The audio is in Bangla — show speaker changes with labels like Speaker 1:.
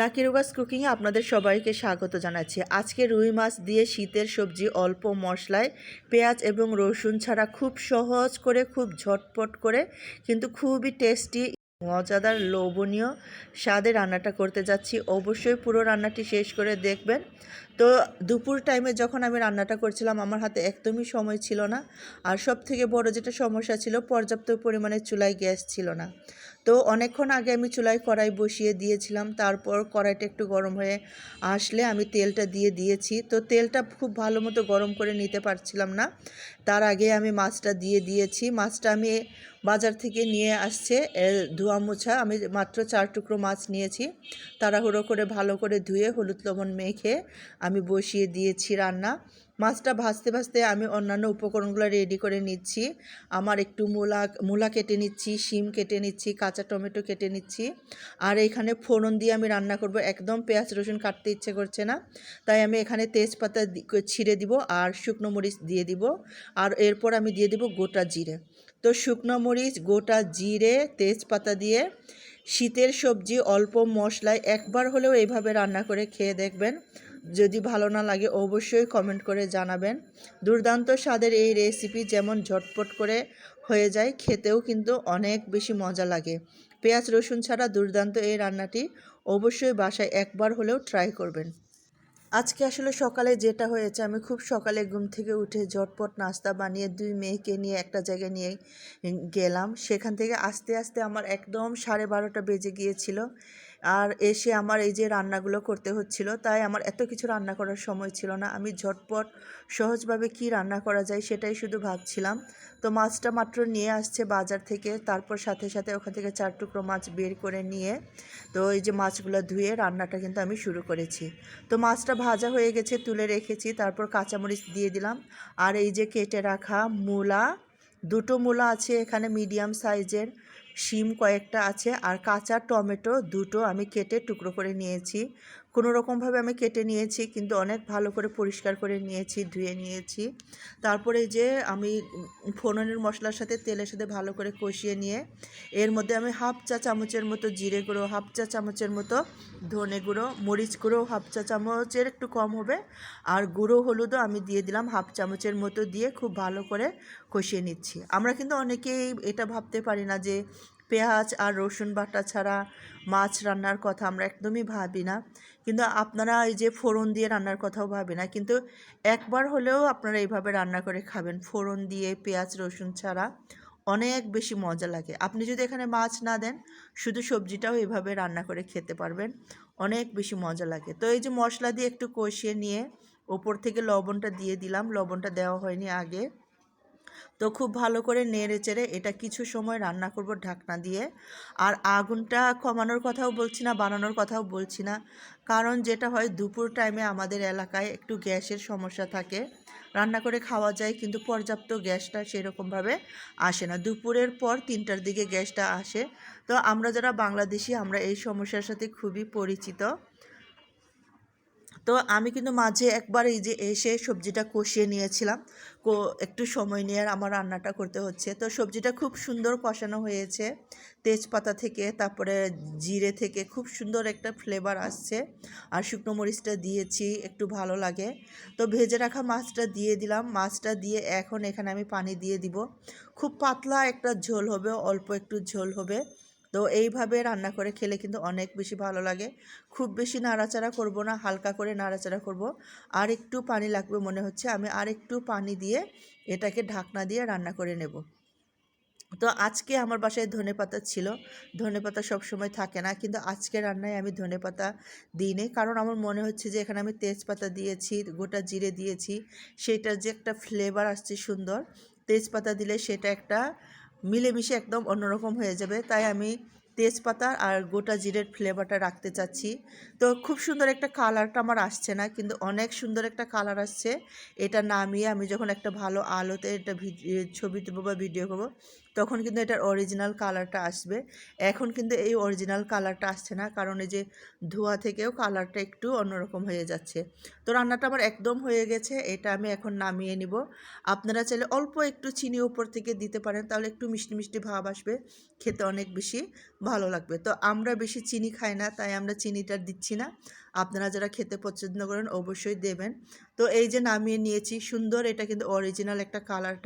Speaker 1: লাকি রুগাস কুকিংয়ে আপনাদের সবাইকে স্বাগত জানাচ্ছি। আজকে রুই মাছ দিয়ে শীতের সবজি অল্প মশলায়, পেঁয়াজ এবং রসুন ছাড়া খুব সহজ করে, খুব ঝটপট করে, কিন্তু খুবই টেস্টি, মজাদার, লোভনীয় স্বাদে রান্নাটা করতে যাচ্ছি। অবশ্যই পুরো রান্নাটি শেষ করে দেখবেন। তো দুপুর টাইমে যখন আমি রান্নাটা করছিলাম, আমার হাতে একদমই সময় ছিল না। আর সব থেকে বড় যেটা সমস্যা ছিল, পর্যাপ্ত পরিমাণে চুলায় গ্যাস ছিল না। তো অনেকক্ষণ আগে আমি চুলায় কড়াই বসিয়ে দিয়েছিলাম, তারপর কড়াইটা একটু গরম হয়ে আসলে আমি তেলটা দিয়ে দিয়েছি। তো তেলটা খুব ভালো মতো গরম করে নিতে পারছিলাম না, তার আগে আমি মাছটা দিয়ে দিয়েছি। মাছটা আমি বাজার থেকে নিয়ে আসছে ধোয়া মোছা। আমি মাত্র চার টুকরো মাছ নিয়েছি, তাড়াহুড়ো করে ভালো করে ধুয়ে হলুদ লবণ মেখে আমি বসিয়ে দিয়েছি রান্না। মাছটা ভাজতে ভাজতে আমি অন্যান্য উপকরণগুলো রেডি করে নিচ্ছি। আমার একটু মূলা মূলা কেটে নিচ্ছি, শিম কেটে নিচ্ছি, কাঁচা টমেটো কেটে নিচ্ছি। আর এখানে ফোড়ন দিয়ে আমি রান্না করব। একদম পেঁয়াজ, রসুন কাটতে ইচ্ছে করছে না। তাই আমি এখানে তেজপাতা ছিঁড়ে দিব আর শুকনো মরিচ দিয়ে দিব। আর এরপর আমি দিয়ে দিব গোটা জিরে। তো শুকনো মরিচ, গোটা জিরে, তেজপাতা দিয়ে শীতের সবজি অল্প মশলায় একবার হলেও এইভাবে রান্না করে খেয়ে দেখবেন। যদি ভালো না লাগে অবশ্যই কমেন্ট করে জানাবেন। দুর্দান্ত স্বাদের এই রেসিপি যেমন ঝটপট করে হয়ে যায়, খেতেও কিন্তু অনেক বেশি মজা লাগে। পেঁয়াজ রসুন ছাড়া দুর্দান্ত এই রান্নাটি অবশ্যই বাসায় একবার হলেও ট্রাই করবেন। আজকে আসলে সকালে যেটা হয়েছে, আমি খুব সকালে ঘুম থেকে উঠে ঝটপট নাস্তা বানিয়ে দুই মেয়েকে নিয়ে একটা জায়গায় নিয়ে গেলাম। সেখান থেকে আস্তে আস্তে আমার একদম সাড়ে বারোটা বেজে গিয়েছিল। আর এসে আমার এই যে রান্নাগুলো করতে হচ্ছিল, তাই আমার এত কিছু রান্না করার সময় ছিল না। আমি ঝটপট সহজভাবে কি রান্না করা যায় সেটাই শুধু ভাবছিলাম। তো মাছটা মাত্র নিয়ে আসছে বাজার থেকে, তারপর সাথে সাথে ওখান থেকে চার টুকরো মাছ বের করে নিয়ে, তো এই যে মাছগুলো ধুয়ে রান্নাটা কিন্তু আমি শুরু করেছি। তো মাছটা ভাজা হয়ে গেছে, তুলে রেখেছি, তারপর কাঁচামরিচ দিয়ে দিলাম। আর এই যে কেটে রাখা মূলা, দুটো মূলা আছে এখানে মিডিয়াম সাইজের শিম কয়েকটা আছে আর কাঁচা টমেটো দুটো আমি কেটে টুকরো করে নিয়েছি। কোনো রকমভাবে আমি কেটে নিয়েছি, কিন্তু অনেক ভালো করে পরিষ্কার করে নিয়েছি, ধুয়ে নিয়েছি। তারপরে যে আমি ফোড়নের মশলার সাথে তেলের সাথে ভালো করে কষিয়ে নিয়ে, এর মধ্যে আমি হাফ চা চামচের মতো জিরে গুঁড়ো, হাফ চা চামচের মতো ধনে গুঁড়ো, মরিচ গুঁড়ো, হাফ চা চামচের একটু কম হবে। আর গুঁড়ো হলুদও আমি দিয়ে দিলাম হাফ চামচের মতো দিয়ে খুব ভালো করে কষিয়ে নিচ্ছি। আমরা কিন্তু অনেকেই এটা ভাবতে পারি না যে পেঁয়াজ আর রসুন বাটা ছাড়া মাছ রান্নার কথা আমরা একদমই ভাবি না। কিন্তু আপনারা এই যে ফোড়ন দিয়ে রান্নার কথাও ভাবি না। কিন্তু একবার হলেও আপনারা এইভাবে রান্না করে খাবেন। ফোড়ন দিয়ে পেঁয়াজ, রসুন ছাড়া অনেক বেশি মজা লাগে। আপনি যদি এখানে মাছ না দেন, শুধু সবজিটাও এভাবে রান্না করে খেতে পারবেন। অনেক বেশি মজা লাগে। তো এই যে মশলা দিয়ে একটু কষিয়ে নিয়ে ওপর থেকে লবণটা দিয়ে দিলাম। লবণটা দেওয়া হয়নি আগে। তো খুব ভালো করে নেড়ে চেড়ে এটা কিছু সময় রান্না করব ঢাকনা দিয়ে। আর আগুনটা কমানোর কথাও বলছি না, বানানোর কথাও বলছি না। কারণ যেটা হয়, দুপুর টাইমে আমাদের এলাকায় একটু গ্যাসের সমস্যা থাকে। রান্না করে খাওয়া যায়, কিন্তু পর্যাপ্ত গ্যাসটা সেরকমভাবে আসে না। দুপুরের পর তিনটার দিকে গ্যাসটা আসে। তো আমরা যারা বাংলাদেশি, আমরা এই সমস্যার সাথে খুবই পরিচিত। তো আমি কিন্তু মাঝে একবার এই যে এসে সবজিটা কষিয়ে নিয়েছিলাম। একটু সময় নিয়ে আর আমার রান্নাটা করতে হচ্ছে। তো সবজিটা খুব সুন্দর কষানো হয়েছে। তেজপাতা থেকে, তারপরে জিরে থেকে খুব সুন্দর একটা ফ্লেভার আসছে। আর শুকনো মরিচটা দিয়েছি, একটু ভালো লাগে। তো ভেজে রাখা মাছটা দিয়ে দিলাম। মাছটা দিয়ে এখন এখানে আমি পানি দিয়ে দিব। খুব পাতলা একটা ঝোল হবে, অল্প একটু ঝোল হবে। তো এইভাবে রান্না করে খেলে কিন্তু অনেক বেশি ভালো লাগে। খুব বেশি নাড়াচাড়া করব না, হালকা করে নাড়াচাড়া করব। আর একটু পানি লাগবে মনে হচ্ছে, আমি আর একটু পানি দিয়ে এটাকে ঢাকনা দিয়ে রান্না করে নেব। তো আজকে আমার বাসায় ধনেপাতা ছিল। ধনে ধনেপাতা সবসময় থাকে না, কিন্তু আজকে রান্নায় আমি ধনে ধনেপাতা দিইনি কারণ আমার মনে হচ্ছে যে এখানে আমি তেজপাতা দিয়েছি, গোটা জিরে দিয়েছি, সেটার যে একটা ফ্লেভার আসছে সুন্দর, তেজপাতা দিলে সেটা একটা মিলেমিশে একদম অন্যরকম হয়ে যাবে। তাই আমি তেজপাতা আর গোটা জিরের ফ্লেভারটা রাখতে চাচ্ছি। তো খুব সুন্দর একটা কালারটা আমার আসছে না, কিন্তু অনেক সুন্দর একটা কালার আসছে। এটা নামিয়ে আমি যখন একটা ভালো আলোতে এটা ছবি দেবো বা ভিডিও করব তখন কিন্তু এটার অরিজিনাল কালারটা আসবে। এখন কিন্তু এই অরিজিনাল কালারটা আসছে না, কারণ এই যে ধোয়া থেকেও কালারটা একটু অন্যরকম হয়ে যাচ্ছে। তো রান্নাটা আমার একদম হয়ে গেছে, এটা আমি এখন নামিয়ে নিব। আপনারা চাইলে অল্প একটু চিনি উপর থেকে দিতে পারেন, তাহলে একটু মিষ্টি মিষ্টি ভাব আসবে, খেতে অনেক বেশি ভালো লাগবে। তো আমরা বেশি চিনি খাই না, তাই আমরা চিনিটা দিচ্ছি না। আপনারা যারা খেতে পছন্দ করেন অবশ্যই দেবেন। তো এই যে নামিয়ে নিয়েছি, সুন্দর, এটা কিন্তু অরিজিনাল একটা কালার